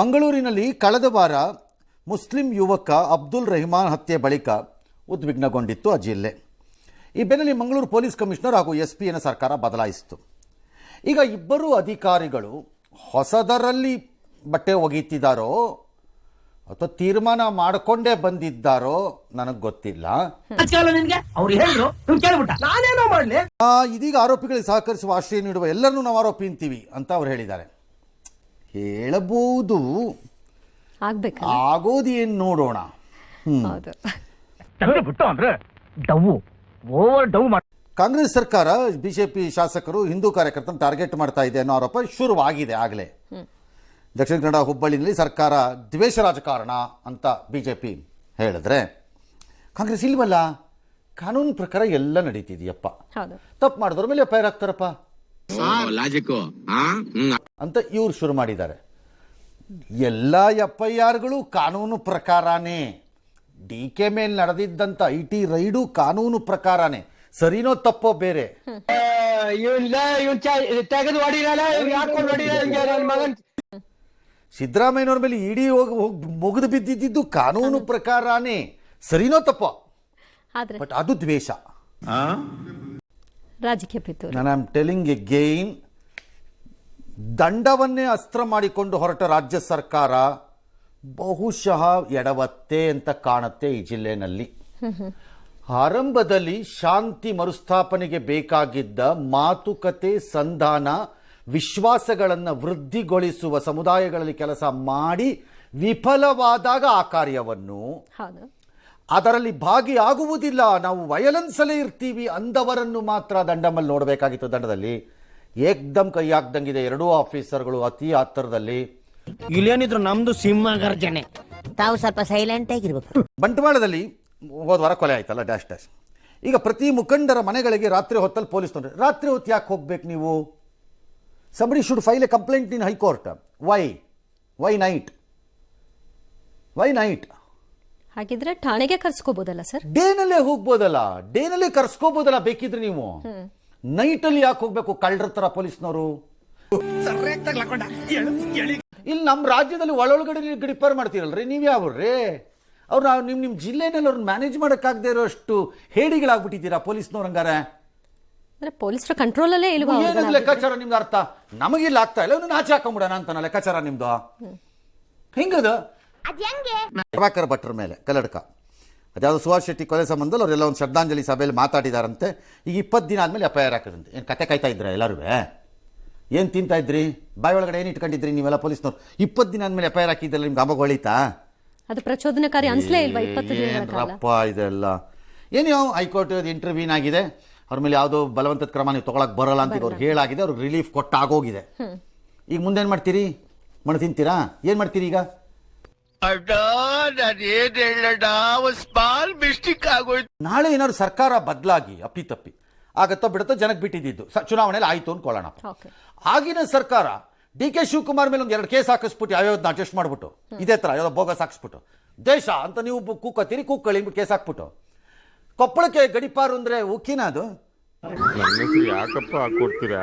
ಮಂಗಳೂರಿನಲ್ಲಿ ಕಳೆದ ವಾರ ಮುಸ್ಲಿಂ ಯುವಕ ಅಬ್ದುಲ್ ರೆಹಮಾನ್ ಹತ್ಯೆ ಬಳಿಕ ಉದ್ವಿಗ್ನಗೊಂಡಿತ್ತು ಆ ಜಿಲ್ಲೆ. ಈ ಬೆನ್ನಲ್ಲಿ ಮಂಗಳೂರು ಪೊಲೀಸ್ ಕಮಿಷನರ್ ಹಾಗೂ ಎಸ್ ಪಿಯನ್ನು ಸರ್ಕಾರ ಬದಲಾಯಿಸಿತು ಈಗ ಇಬ್ಬರು ಅಧಿಕಾರಿಗಳು ಹೊಸದರಲ್ಲಿ ಬಟ್ಟೆ ಒಗೀತಿದ್ದಾರೋ ಅಥವಾ ತೀರ್ಮಾನ ಮಾಡಿಕೊಂಡೇ ಬಂದಿದ್ದಾರೋ ನನಗೆ ಗೊತ್ತಿಲ್ಲ. ಇದೀಗ ಆರೋಪಿಗಳಿಗೆ ಸಹಕರಿಸುವ ಆಶ್ರಯ ನೀಡುವ ಎಲ್ಲರನ್ನೂ ನಾವು ಆರೋಪಿ ಅಂತೀವಿ ಅಂತ ಅವ್ರು ಹೇಳಿದ್ದಾರೆ. ಹೇಳಬಹುದು. ಆಗ್ಬೇಕಲ್ಲ? ಆಗೋದು ಏನು ನೋಡೋಣ? ಕಾಂಗ್ರೆಸ್ ಸರ್ಕಾರ ಬಿಜೆಪಿ ಶಾಸಕರು ಹಿಂದೂ ಕಾರ್ಯಕರ್ತನ ಟಾರ್ಗೆಟ್ ಮಾಡ್ತಾ ಇದೆ ಅನ್ನೋ ಆರೋಪ ಶುರುವಾಗಿದೆ ಆಗಲೇ. ದಕ್ಷಿಣ ಕನ್ನಡ ಹುಬ್ಬಳ್ಳಿನಲ್ಲಿ ಸರ್ಕಾರ ದ್ವೇಷ ರಾಜಕಾರಣ ಅಂತ ಬಿಜೆಪಿ ಹೇಳಿದ್ರೆ ಕಾಂಗ್ರೆಸ್ ಇಲ್ವಲ್ಲ? ಕಾನೂನು ಪ್ರಕಾರ ಎಲ್ಲ ನಡೀತಿದೆಯಪ್ಪ. ಹೌದು. ತಪ್ಪು ಮಾಡಿದ್ರ ಮೇಲೆ ಎಫ್ ಆಗ್ತಾರಪ್ಪ ಆರ್ ಅಂತ ಇವ್ರು ಶುರು ಮಾಡಿದ್ದಾರೆ. ಎಲ್ಲ ಎಫ್ ಐ ಆರ್ಗಳು ಕಾನೂನು ಪ್ರಕಾರನೇ. ಡಿ ಕೆ ಮೇಲೆ ನಡೆದಿದ್ದಂಥ ಐ ಟಿ ರೈಡು ಕಾನೂನು ಪ್ರಕಾರನೇ. ಸರಿನೋ ತಪ್ಪೋ ಬೇರೆ. ಸಿದ್ದರಾಮಯ್ಯನವ್ರ ಮೇಲೆ ಇಡೀ ಹೋಗಿ ಹೋಗಿ ಮುಗಿದು ಬಿದ್ದಿದ್ದು ಕಾನೂನು ಪ್ರಕಾರನೇ. ಸರಿನೋ ತಪ್ಪೋ? ಆದ್ರೆ ಬಟ್ ಅದು ದ್ವೇಷ. ರಾಜಕೀಯ ಪಿತೂರಿ. ನಾನು ಆಮ್ ಟೆಲಿಂಗ್ ಎಗೈನ್ ದಂಡವನ್ನೇ ಅಸ್ತ್ರ ಮಾಡಿಕೊಂಡು ಹೊರಟ ರಾಜ್ಯ ಸರ್ಕಾರ ಬಹುಶಃ ಎಡವತ್ತೆ ಅಂತ ಕಾಣುತ್ತೆ ಈ ಜಿಲ್ಲೆನಲ್ಲಿ. ಆರಂಭದಲ್ಲಿ ಶಾಂತಿ ಮರುಸ್ಥಾಪನೆಗೆ ಬೇಕಾಗಿದ್ದ ಮಾತುಕತೆ ಸಂಧಾನ ವಿಶ್ವಾಸಗಳನ್ನು ವೃದ್ಧಿಗೊಳಿಸುವ ಸಮುದಾಯಗಳಲ್ಲಿ ಕೆಲಸ ಮಾಡಿ ವಿಫಲವಾದಾಗ ಆ ಕಾರ್ಯವನ್ನು ಅದರಲ್ಲಿ ಭಾಗಿಯಾಗುವುದಿಲ್ಲ. ನಾವು ವಯಲೆನ್ಸಲ್ಲೇ ಇರ್ತೀವಿ ಅಂದವರನ್ನು ಮಾತ್ರ ದಂಡಮಲ್ಲಿ ನೋಡಬೇಕಾಗಿತ್ತು ದಂಡದಲ್ಲಿ. ಏಕ್ದಮ್ ಕೈ ಹಾಕ್ದಂಗಿದೆ ಎರಡೂ ಆಫೀಸರ್ಗಳು ಅತಿ ಹತ್ತಿರದಲ್ಲಿ. ಇಲ್ಲೇನಿದ್ರು ನಮ್ದು ಸಿಂಹ ಗರ್ಜನೆ. ತಾವು ಸ್ವಲ್ಪ ಸೈಲೆಂಟ್ ಆಗಿರ್ಬೇಕು. ಬಂಟ್ವಾಳದಲ್ಲಿ ಹೋದ ವಾರ ಕೊಲೆ ಆಯ್ತಲ್ಲ ಡ್ಯಾಶ್ ಡ್ಯಾಶ್ ಈಗ ಪ್ರತಿ ಮುಖಂಡರ ಮನೆಗಳಿಗೆ ರಾತ್ರಿ ಹೊತ್ತಲ್ಲಿ ಪೊಲೀಸ್ ತೊಂದರೆ. ರಾತ್ರಿ ಹೊತ್ತು ಯಾಕೆ ಹೋಗ್ಬೇಕು ನೀವು? Somebody should file a complaint in high court why why night why night ಹಾಗಿದ್ರೆ ಠಾಣೆಗೆ ಕರ್ಸ್ಕೋಬೋದಲ್ಲ ಸರ್? ಡೇನಲ್ಲೇ ಹೋಗ್ಬೋದಲ್ಲ. ಡೇನಲ್ಲೇ ಕರ್ಸ್ಕೋಬೋದಲ್ಲ ಬೇಕಿದ್ರೆ ನೀವು. ನೈಟ್ ಅಲ್ಲಿ ಯಾಕೆ ಹೋಗ್ಬೇಕು? ಕಳ್ಳರ ತರ ಪೊಲೀಸ್ನವರು. ಇಲ್ಲಿ ನಮ್ಮ ರಾಜ್ಯದಲ್ಲಿ ಒಳೊಳಗಡೆ ಡಿಪೇರ್ ಮಾಡ್ತೀರಲ್ರಿ? ನೀವು ಯಾವ್ರಿ? ಅವ್ರು ನಾವು ನಿಮ್ಮ ನಿಮ್ಮ ಜಿಲ್ಲೆನಲ್ಲಿ ಅವ್ರನ್ನ ಮ್ಯಾನೇಜ್ ಮಾಡೋಕ್ಕಾಗದೇ ಇರೋಷ್ಟು ಹೇಡಿಗಳಾಗ್ಬಿಟ್ಟಿದ್ದೀರಾ ಪೊಲೀಸ್ನವ್ರು ಹಂಗಾರೆ? ಪೊಲೀಸರ ಕಂಟ್ರೋಲಲ್ಲೇ ಇಲ್ವಾ ಏನದು? ಲೆಕ್ಕಾಚಾರ ನಿಮ್ದು ಅರ್ಥ? ನಮಗಿಲ್ಲ ಆಗ್ತಾ ಇಲ್ಲ. ಇವ್ನು ಆಚೆ ಹಾಕೊಂಬಿಡೋಣ ಅಂತಾನ ಲೆಕ್ಕಾಚಾರ ನಿಮ್ದು? ಹಿಂಗದ? ಪ್ರಭಾಕರ್ ಭಟ್ರ ಮೇಲೆ ಕಲ್ಲಡ್ಕ. ಅದ್ಯಾವುದು ಸುಭಾಷ್ ಶೆಟ್ಟಿ ಕೊಲೆ ಸಂಬಂಧದಲ್ಲಿ ಅವರೆಲ್ಲ ಒಂದು ಶ್ರದ್ಧಾಂಜಲಿ ಸಭೆಯಲ್ಲಿ ಮಾತಾಡಿದಾರಂತೆ. ಈಗ ಇಪ್ಪತ್ತು ದಿನ ಆದಮೇಲೆ ಎಫ್ ಐ ಆರ್ ಹಾಕಿದಂತೆ ಏನು ಕತೆ ಕಾಯ್ತಾ ಇದ್ರ ಎಲ್ಲರೂ? ಏನು ತಿಂತಾ ಇದ್ರಿ? ಬಾಯಿ ಒಳಗಡೆ ಏನು ಇಟ್ಕೊಂಡಿದ್ರಿ ನೀವೆಲ್ಲ ಪೊಲೀಸ್ನವ್ರು? ಇಪ್ಪತ್ತು ದಿನ ಆದಮೇಲೆ ಎಫ್ ಐ ಆರ್ ಹಾಕಿದ್ದಲ್ಲ ನಿಮ್ಗೆ ಅವಾಗ ಹೊಳಿತಾ? ಅದು ಪ್ರಚೋದನಕಾರಿ ಅನ್ಸಲೇ ಇಲ್ವಾ ಇಪ್ಪತ್ತು ಏನಪ್ಪ ಇದೆಲ್ಲ. ಏನು ಹೈಕೋರ್ಟ್ ಇಂಟರ್ವ್ಯೂನ್ ಆಗಿದೆ. ಅವ್ರ ಮೇಲೆ ಯಾವುದೋ ಬಲವಂತದ ಕ್ರಮ ನೀವು ತೊಗೊಳಕ್ ಬರಲ್ಲ ಅಂತ ಅವ್ರು ಅವ್ರಿಗೆ ಹೇಳಾಗಿದೆ ಅವ್ರಿಗೆ ರಿಲೀಫ್ ಕೊಟ್ಟಾಗೋಗಿದೆ. ಈಗ ಮುಂದೇನು ಮಾಡ್ತೀರಿ? ಮಣ್ಣು ತಿಂತೀರಾ? ಏನು ಮಾಡ್ತೀರಿ ಈಗ? ಹೇಳಣ್ಣ ಒಂದ್ ಸ್ಮಾಲ್ ಮಿಸ್ಟೇಕ್ ಆಗೋಯ್ತು. ನಾಳೆ ಏನಾದ್ರು ಸರ್ಕಾರ ಬದಲಾಗಿ ಅಪ್ಪಿತಪ್ಪಿ ಆಗತ್ತೋ ಬಿಡುತ್ತೋ ಜನಕ್ಕೆ ಬಿಟ್ಟಿದ್ದು ಚುನಾವಣೆಯಲ್ಲಿ ಆಯಿತು ಅನ್ಕೊಳ್ಳೋಣ ಆಗಿನ ಸರ್ಕಾರ ಡಿ ಕೆ ಶಿವಕುಮಾರ್ ಮೇಲೆ ಒಂದು ಎರಡು ಕೇಸ್ ಹಾಕಿಸ್ಬಿಟ್ಟು ಯಾವ್ಯಾವ್ದನ್ನ ಅಡ್ಜಸ್ಟ್ ಮಾಡ್ಬಿಟ್ಟು ಇದೇ ಥರ ಯಾವ್ದೋ ಬೋಗಸ್ ಹಾಕಿಸ್ಬಿಟ್ಟು. ದೇಶ ಅಂತ ನೀವು ಕೂಕತ್ತೀರಿ ಕೂಕ್ಕಳಿ ಕೇಸ್ ಹಾಕ್ಬಿಟ್ಟು. ಕೊಪ್ಪಳಕ್ಕೆ ಗಡಿಪಾರು ಅಂದ್ರೆ ಉಕ್ಕಿನ ಅದು? ಯಾಕಪ್ಪ ಹಾಕೊಡ್ತೀರಾ?